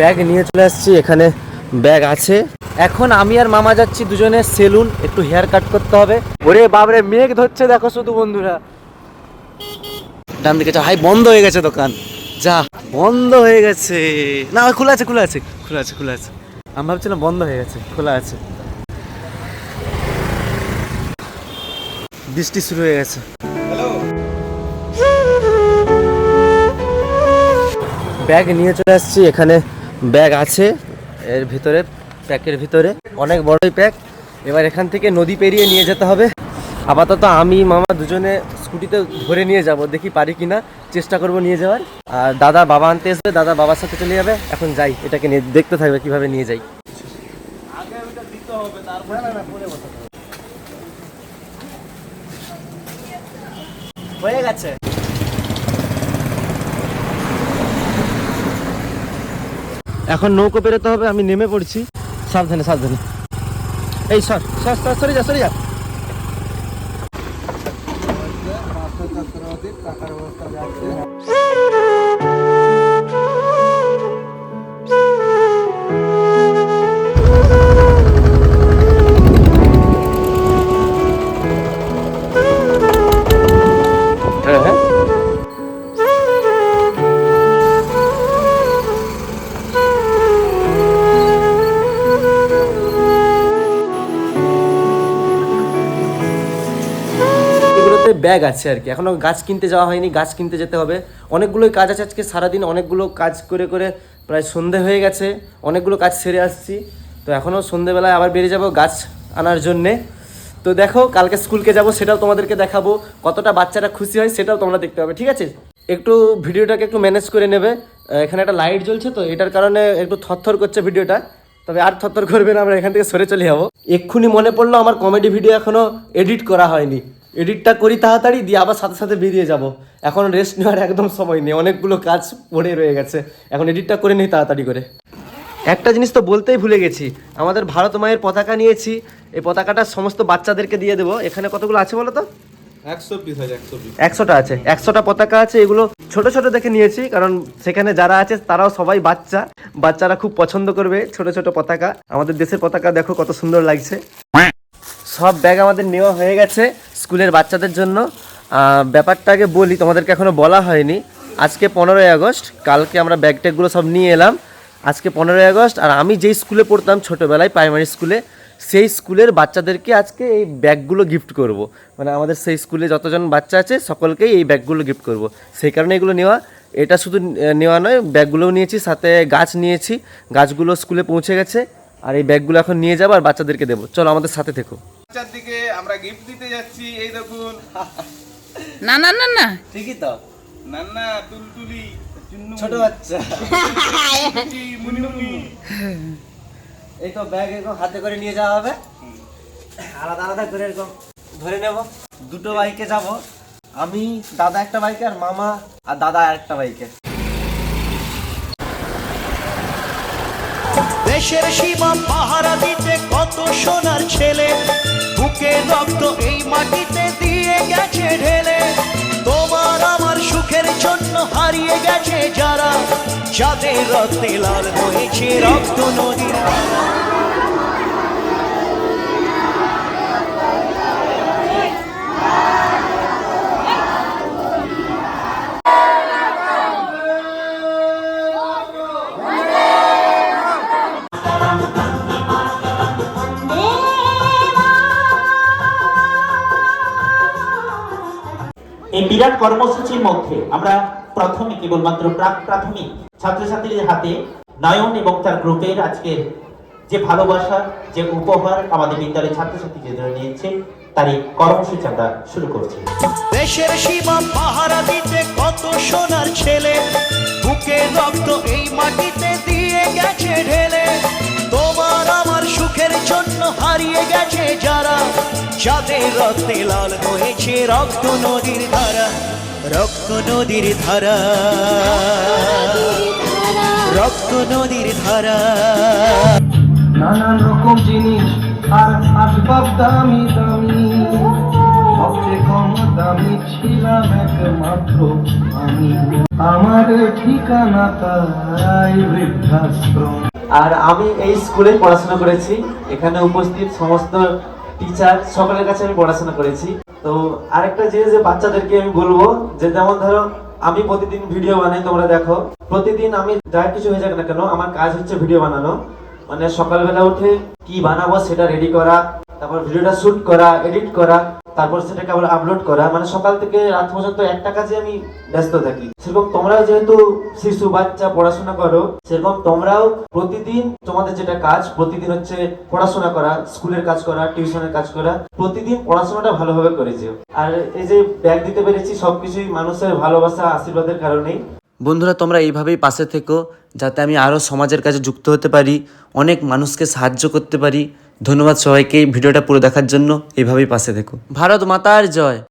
Bag নিয়ে চলে আসছি, এখানে ব্যাগ আছে। এখন আমি আর মামা যাচ্ছি দুজনে সেলুন, একটু হেয়ার কাট করতে হবে। ওরে বাবরে মেঘ ধরছে, দেখো শুধু বন্ধুরা। ডান দিকে হাই, বন্ধ হয়ে গেছে দোকান। যা, বন্ধ হয়ে গেছে। না খোলা আছে খোলা আছে খোলা আছে খোলা আছে। আমি ভাবছিলাম বন্ধ হয়ে গেছে, খোলা আছে। বৃষ্টি শুরু হয়ে গেছে। ব্যাগ নিয়ে চলে আসছি, এখানে ব্যাগ আছে এর ভিতরে, প্যাকের ভিতরে। অনেক বড়ই প্যাক। এবার এখান থেকে নদী পেরিয়ে নিয়ে যেতে হবে। আপাতত আমি, মামা দুজনে স্কুটিতে ধরে নিয়ে যাব। দেখি পারি কি না চেষ্টা করব নিয়ে যাওয়ার। আর দাদা বাবা আনতে এসে, দাদা বাবার সাথে চলে যাবে। এখন যাই, এটাকে দেখতে থাকবে, কীভাবে নিয়ে যাই। হয়ে গেছে। এখন নৌকো পেরোতে হবে, আমি নেমে পড়ছি। সাবধানে সাবধানে। এই সর সর সর, সরে যা সরে যা। হ্যাঁ ব্যাগ আছে আর কি। এখনও গাছ কিনতে যাওয়া হয়নি, গাছ কিনতে যেতে হবে। অনেকগুলোই কাজ আছে আজকে, সারাদিন অনেকগুলো কাজ করে করে প্রায় সন্ধে হয়ে গেছে, অনেকগুলো কাজ সেরে আসছি। তো এখনও সন্ধেবেলায় আবার বেরিয়ে যাব গাছ আনার জন্যে। তো দেখো, কালকে স্কুলকে যাব, সেটাও তোমাদেরকে দেখাবো। কতটা বাচ্চারা খুশি হয় সেটাও তোমরা দেখতে পাবে, ঠিক আছে? একটু ভিডিওটাকে একটু ম্যানেজ করে নেবে। এখানে একটা লাইট জ্বলছে তো, এটার কারণে একটু থরথর করছে ভিডিওটা। তবে আর থরথর করবে না, আমরা এখান থেকে সরে চলে যাব। এক্ষুনি মনে পড়ল আমার কমেডি ভিডিও এখনও এডিট করা হয়নি। এডিটটা করি তাড়াতাড়ি দিয়ে আবার সাথে সাথে বেরিয়ে যাব। এখন রেস্ট নেওয়ার একদম সময় নেই অনেকগুলো কাজ পড়ে রয়ে গেছে। এখন এডিটটা করে নিই তাড়াতাড়ি করে। একটা জিনিস তো বলতেই ভুলে গেছি আমাদের ভারত মায়ের পতাকা নিয়েছি এই পতাকাটা সমস্ত বাচ্চাদেরকে দিয়ে দেবো। এখানে কতগুলো আছে বলো তো? একশোটা আছে একশোটা পতাকা আছে এগুলো ছোট ছোট দেখে নিয়েছি কারণ সেখানে যারা আছে তারাও সবাই বাচ্চা। বাচ্চারা খুব পছন্দ করবে ছোট ছোট পতাকা। আমাদের দেশের পতাকা দেখো কত সুন্দর লাগছে। সব ব্যাগ আমাদের নেওয়া হয়ে গেছে। স্কুলের বাচ্চাদের জন্য ব্যাপারটা আগে বলি, তোমাদেরকে এখনও বলা হয়নি। আজকে পনেরোই আগস্ট, কালকে আমরা ব্যাগ ট্যাগগুলো সব নিয়ে এলাম। আজকে পনেরোই আগস্ট, আর আমি যেই স্কুলে পড়তাম ছোটোবেলায় প্রাইমারি স্কুলে, সেই স্কুলের বাচ্চাদেরকে আজকে এই ব্যাগগুলো গিফট করব। মানে আমাদের সেই স্কুলে যতজন বাচ্চা আছে, সকলকেই এই ব্যাগগুলো গিফট করব। সেই কারণে এগুলো নেওয়া। এটা শুধু নেওয়া নয় ব্যাগগুলোও নিয়েছি, সাথে গাছ নিয়েছি। গাছগুলো স্কুলে পৌঁছে গেছে। আর এই ব্যাগগুলো এখন নিয়ে যাব, আর বাচ্চাদেরকে দেবো। চলো আমাদের সাথে থেকো। বাচ্চার দিকে আমরা গিফট দিতে যাচ্ছি এই দেখুন। না না না না। ঠিকই তো। না না তুলতুলি চুন্নু ছোট বাচ্চা। এই তো ব্যাগ এরকম হাতে করে নিয়ে যাওয়া হবে। আলাদা আলাদা করে এরকম ধরে নেব। দুটো বাইকে যাব। আমি দাদা একটা বাইকে আর মামা আর দাদা আরেকটা বাইকে দেশের সীমা পাহারা দিতে কত সোনার ছেলে। বুকে রক্ত এই মাটিতে দিয়ে গেছে ঢেলে। তোমার আমার সুখের জন্য হারিয়ে গেছে যারা। যাদের রক্তে লাল হয়েছে রক্ত নদীর এই বিরাট কর্মসূচির মধ্যে আমরা প্রথমে কেবলমাত্র প্রাক প্রাথমিক ছাত্রছাত্রীদের হাতে নয়ন এবং তার গ্রুপের আজকের যে ভালোবাসা, যে উপহার আমাদের বিদ্যালয়ের ছাত্রছাত্রীদের নিয়েছে তারই কর্মসূচি আমরা শুরু করছি। দেশের সীমা পাহারা দিতে কত সোনার ছেলে, বুকে রক্ত এই মাটিতে দিয়ে গেছে ঢেলে। হারিয়ে গেছে যারা। যাদের রক্তে লাল হয়েছে রক্ত নদীর ধারা, রক্ত নদীর ধারা। রক্ত নদীর ধারা। নানান রকম জিনিস আর আসবাব দামি দামি। সবচেয়ে কম দামি ছিলাম একমাত্র আমি। আমার ঠিকানা তাই বৃদ্ধাশ্রম। আর আমি এই স্কুলে পড়াশোনা করেছি। এখানে উপস্থিত সমস্ত টিচার সকলের কাছে আমি পড়াশোনা করেছি। তো আরেকটা জিনিস যে বাচ্চাদেরকে আমি বলব, যে যেমন ধরো, আমি প্রতিদিন ভিডিও বানাই, তোমরা দেখো। প্রতিদিন আমি যা কিছু হয়ে যাক না কেন, আমার কাজ হচ্ছে ভিডিও বানানো। মানে সকালবেলা উঠে কি বানাবো সেটা রেডি করা, তারপর ভিডিওটা শুট করা এডিট করা। তারপর সেটাকে আবার আপলোড করা। মানে সকাল থেকে রাত পর্যন্ত একটা কাজে আমি ব্যস্ত থাকি। সেরকম তোমরাও যেহেতু শিশু, বাচ্চা পড়াশোনা করো, সেরকম তোমরাও প্রতিদিন তোমাদের যেটা কাজ, প্রতিদিন হচ্ছে পড়াশোনা করা, স্কুলের কাজ করা, টিউশনের কাজ করা, প্রতিদিন পড়াশোনাটা ভালোভাবে করে যেও। আর এই যে ব্যাগ দিতে পেরেছি, সবকিছুই মানুষের ভালোবাসা, আশীর্বাদের কারণেই। বন্ধুরা, তোমরা এইভাবেই পাশে থেকো, যাতে আমি আরও সমাজের কাছে যুক্ত হতে পারি, অনেক মানুষকে সাহায্য করতে পারি। ধন্যবাদ সবাইকে ভিডিওটা পুরো দেখার জন্য। এভাবেই পাশে থেকো। ভারত মাতার জয়।